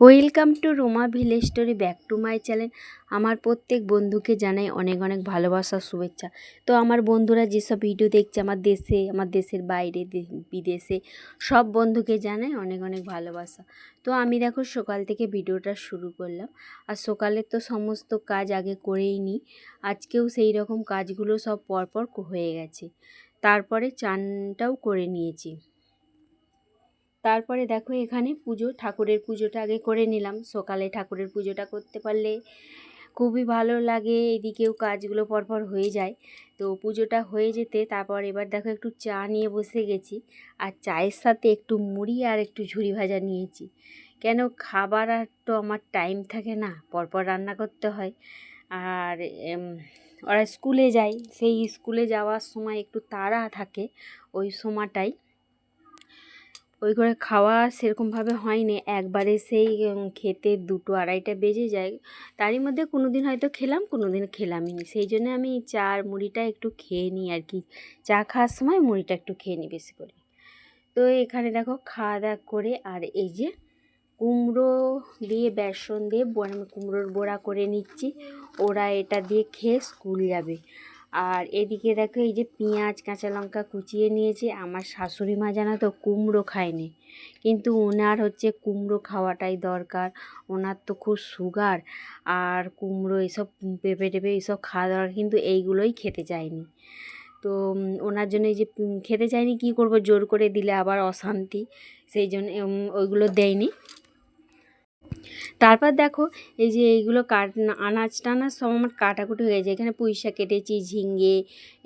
Welcome to Roma village story back to my channel. আমার প্রত্যেক বন্ধুকে জানাই অনেক অনেক ভালোবাসা, শুভেচ্ছা। তো আমার বন্ধুরা যেসব ভিডিও দেখছে আমার দেশে, আমার দেশের বাইরে বিদেশে, সব বন্ধুকে জানাই অনেক অনেক ভালোবাসা। তো আমি দেখো সকাল থেকে ভিডিওটা শুরু করলাম। আর সকালে তো সমস্ত কাজ আগে করেই নিই। আজকেও সেই রকম কাজগুলো সব পরপর হয়ে গেছে। তারপরে চানটাও করে নিয়েছি। তারপরে দেখো এখানে পুজো, ঠাকুরের পুজোটা আগে করে নিলাম। সকালে ঠাকুরের পুজোটা করতে পারলে খুবই ভালো লাগে, এদিকেও কাজগুলো পরপর হয়ে যায়। তো পুজোটা হয়ে যেতে তারপর এবার দেখো একটু চা নিয়ে বসে গেছি আর চায়ের সাথে একটু মুড়ি আর একটু ঝুড়ি ভাজা নিয়েছি। কেন খাবার আর তো আমার টাইম থাকে না, পরপর রান্না করতে হয়। আর ওরা স্কুলে যায়, সেই স্কুলে যাওয়ার সময় একটু তাড়া থাকে, ওই সময়টাই। ওই করে খাওয়া সেরকমভাবে হয়নি। একবারে সেই খেতে দুটো আড়াইটা বেজে যায়। তারই মধ্যে কোনো দিন হয়তো খেলাম কোনো দিন খেলামই নি। সেই জন্য আমি চা আর মুড়িটা একটু খেয়ে নিই আর কি। চা খাওয়ার সময় মুড়িটা একটু খেয়ে নিই বেশি করে। তো এখানে দেখো খাওয়া দাওয়া করে, আর এই যে কুমড়ো দিয়ে, বেসন দিয়ে আমি কুমড়োর বড়া করে নিচ্ছি। ওরা এটা দিয়ে খেয়ে স্কুল যাবে। আর এদিকে দেখো এই যে পেঁয়াজ, কাঁচা লঙ্কা কুচিয়ে নিয়েছে। আমার শাশুড়ি মা জানো তো কুমড়ো খায়নি। কিন্তু ওনার হচ্ছে কুমড়ো খাওয়াটাই দরকার। ওনার তো খুব সুগার আর কুমড়ো এসব পেঁপে টেপে এইসব খাওয়া দরকার, কিন্তু এইগুলোই খেতে চায়নি। তো ওনার জন্য এই যে খেতে চায়নি, কী করব? জোর করে দিলে আবার অশান্তি। সেই জন্য ওইগুলো দেয়নি। তারপর দেখো, এই যে এইগুলো কাট আনাজ টানাজ সব আমার কাটাকুটি হয়ে যায় এখানে পুঁই শাক কেটেছি, ঝিঙে,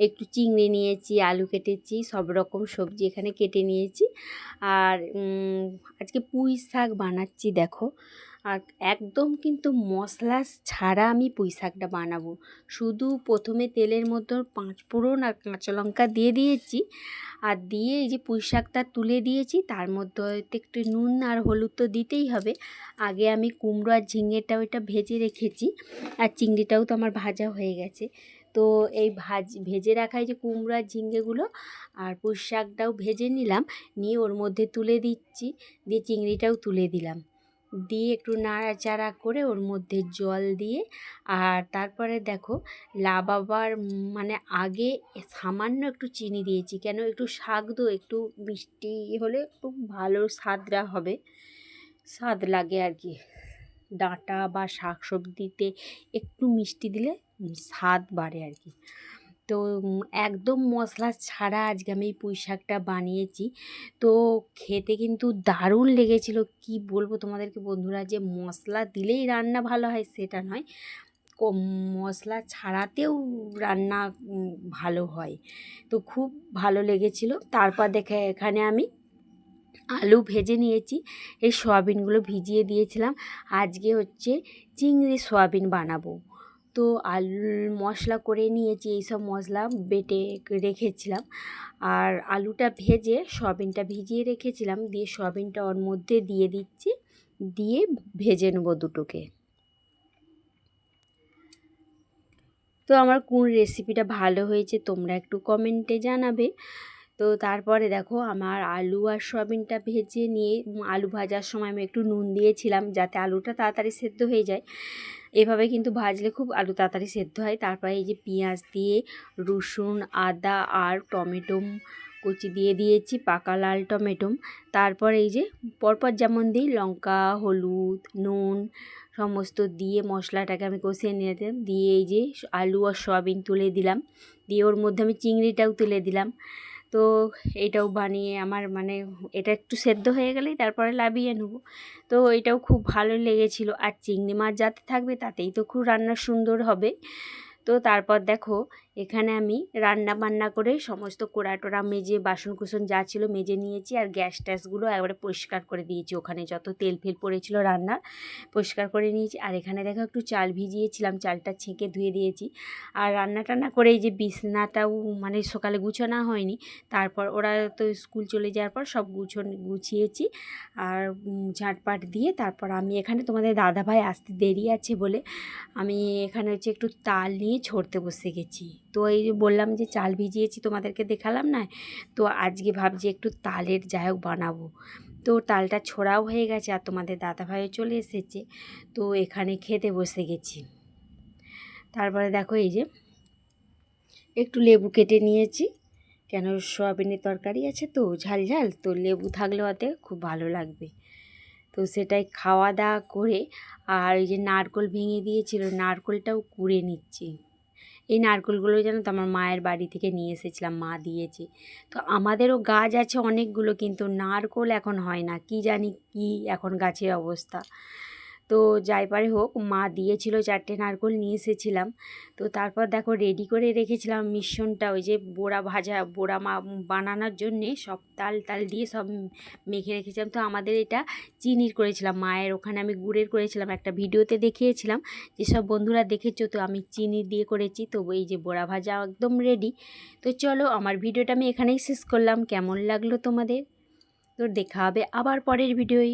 একটু চিংড়ি নিয়েছি, আলু কেটেছি, সব রকম সবজি এখানে কেটে নিয়েছি। আর আজকে পুঁই শাক বানাচ্ছি, দেখো। আর একদম কিন্তু মশলা ছাড়া আমি পুঁই শাকটা বানাবো। শুধু প্রথমে তেলের মধ্যে পাঁচ ফোড়ন আর কাঁচা লঙ্কা দিয়ে দিয়েছি। আর দিয়ে এই যে পুঁই শাকটা তুলে দিয়েছি, তার মধ্যে হয়তো একটু নুন আর হলুদ তো দিতেই হবে। আগে আমি কুমড়ো আর ঝিঙেটা ওইটা ভেজে রেখেছি, আর চিংড়িটাও তো আমার ভাজা হয়ে গেছে। তো এই ভাজ, ভেজে রাখা যে কুমড়ো আর ঝিঙ্গেগুলো আর পুঁই শাকটাও ভেজে নিলাম, নিয়ে ওর মধ্যে তুলে দিচ্ছি, দিয়ে চিংড়িটাও তুলে দিলাম। দিয়ে একটু নাড়াচাড়া করে ওর মধ্যে জল দিয়ে, আর তারপরে দেখো লাবাবার মানে আগে সামান্য একটু চিনি দিয়েছি। কেন? একটু শাক দো, একটু মিষ্টি হলে খুব ভালো স্বাদটা হবে। স্বাদ লাগে আর কি। ডাঁটা বা শাক সবজিতে একটু মিষ্টি দিলে স্বাদ বাড়ে আর কি। তো একদম মশলা ছাড়া আজকে আমি এই পুঁই শাকটা বানিয়েছি। তো খেতে কিন্তু দারুণ লেগেছিল। কি বলব তোমাদেরকে বন্ধুরা, যে মশলা দিলেই রান্না ভালো হয় সেটা নয়। মশলা ছাড়াতেও রান্না ভালো হয়। তো খুব ভালো লেগেছিল। তারপর দেখে এখানে আমি আলু ভেজে নিয়েছি। এই সয়াবিনগুলো ভিজিয়ে দিয়েছিলাম। আজকে হচ্ছে চিংড়ি সয়াবিন বানাবো। তো আলু মশলা করে নিয়েছি, এইসব মশলা বেটে রেখেছিলাম। আর আলুটা ভেজে সয়াবিনটা ভিজিয়ে রেখেছিলাম, দিয়ে সয়াবিনটা ওর মধ্যে দিয়ে দিচ্ছি, দিয়ে ভেজে নেব দুটোকে। তো আমার কোন রেসিপিটা ভালো হয়েছে তোমরা একটু কমেন্টে জানাবে। তো তারপরে দেখো আমার আলু আর সয়াবিনটা ভেজে নিয়ে আলু ভাজার সময় আমি একটু নুন দিয়েছিলাম যাতে আলুটা তাড়াতাড়ি সেদ্ধ হয়ে যায়। এভাবে কিন্তু ভাজলে খুব আলু তাড়াতাড়ি সেদ্ধ হয়। তারপরে এই যে পেঁয়াজ দিয়ে রসুন, আদা আর টমেটো কুচি দিয়ে দিয়েছি, পাকা লাল টমেটো তারপর এই যে পরপর যেমন দিই, লঙ্কা, হলুদ, নুন সমস্ত দিয়ে মশলাটাকে আমি কষিয়ে নিয়ে দিলাম দিয়ে এই যে আলু আর সয়াবিন তুলে দিলাম। দিয়ে ওর মধ্যে আমি চিংড়িটাও তুলে দিলাম। তো এটাও বানিয়ে আমার মানে এটা একটু সেদ্ধ হয়ে গেলেই তারপরে লাবিয়ে নেব। তো এটাও খুব ভালো লেগেছিলো। আর চিংড়ি মাছ যাতে থাকবে তাতেই তো খুব রান্না সুন্দর হবে। তো তারপর দেখো, এখানে আমি রান্না বান্না করে সমস্ত কোড়া টোড়া মেজে বাসন কুসন যা ছিল মেজে নিয়েছি আর গ্যাস ট্যাসগুলো একবারে পরিষ্কার করে দিয়েছি ওখানে। যত তেল ফেল পড়েছিল রান্না পরিষ্কার করে নিয়েছি। আর এখানে দেখো একটু চাল ভিজিয়েছিলাম, চালটা ছেঁকে ধুয়ে দিয়েছি। আর রান্না টান্না করে এই যে বিছনাটাও মানে সকালে গুছানো হয়নি, তারপর ওরা তো স্কুল চলে যাওয়ার পর সব গুছন, গুছিয়েছি। আর ঝাঁটপাট দিয়ে তারপর আমি এখানে তোমাদের দাদাভাই আসতে দেরি আছে বলে আমি এখানে হচ্ছে একটু তাল নিয়ে ছড়তে বসে গেছি। তো এই যে বললাম যে চাল ভিজিয়েছি তোমাদেরকে দেখালাম না? তো আজকে ভাবছি একটু তালের যাই হোক বানাবো। তো তালটা ছোড়াও হয়ে গেছে আর তোমাদের দাদাভাইও চলে এসেছে। তো এখানে খেতে বসে গেছি। তারপরে দেখো এই যে একটু লেবু কেটে নিয়েছি। কেন সয়াবিনের তরকারি আছে তো, ঝাল ঝাল, তো লেবু থাকলে ওতে খুব ভালো লাগবে। তো সেটাই খাওয়া দাওয়া করে আর এই যে নারকোল ভেঙে দিয়েছিল, নারকোলটাও কুড়ে নিচ্ছি। এই নারকোলগুলো যেন তো আমার মায়ের বাড়ি থেকে নিয়ে এসেছিলাম, মা দিয়েছে। তো আমাদেরও গাছ আছে অনেকগুলো, কিন্তু নারকোল এখন হয় না। কি জানি কি এখন গাছের অবস্থা। তো যাই পারে হোক, মা দিয়েছিল চারটে নারকোল, নিয়ে এসেছিলাম। তো তারপর দেখো রেডি করে রেখেছিলাম মিশ্রণটা, ওই যে বোড়া ভাজা, বোড়া মা বানানোর জন্যে সব তাল তাল দিয়ে সব মেখে রেখেছিলাম। তো আমাদের এটা চিনির করেছিলাম, মায়ের ওখানে আমি গুড়ের করেছিলাম, একটা ভিডিওতে দেখিয়েছিলাম। যেসব বন্ধুরা দেখেছ তো আমি চিনি দিয়ে করেছি, তো এই যে বড়া ভাজা একদম রেডি তো চলো আমার ভিডিওটা আমি এখানেই শেষ করলাম, কেমন লাগল তোমাদের? তো দেখা হবে আবার পরের ভিডিওই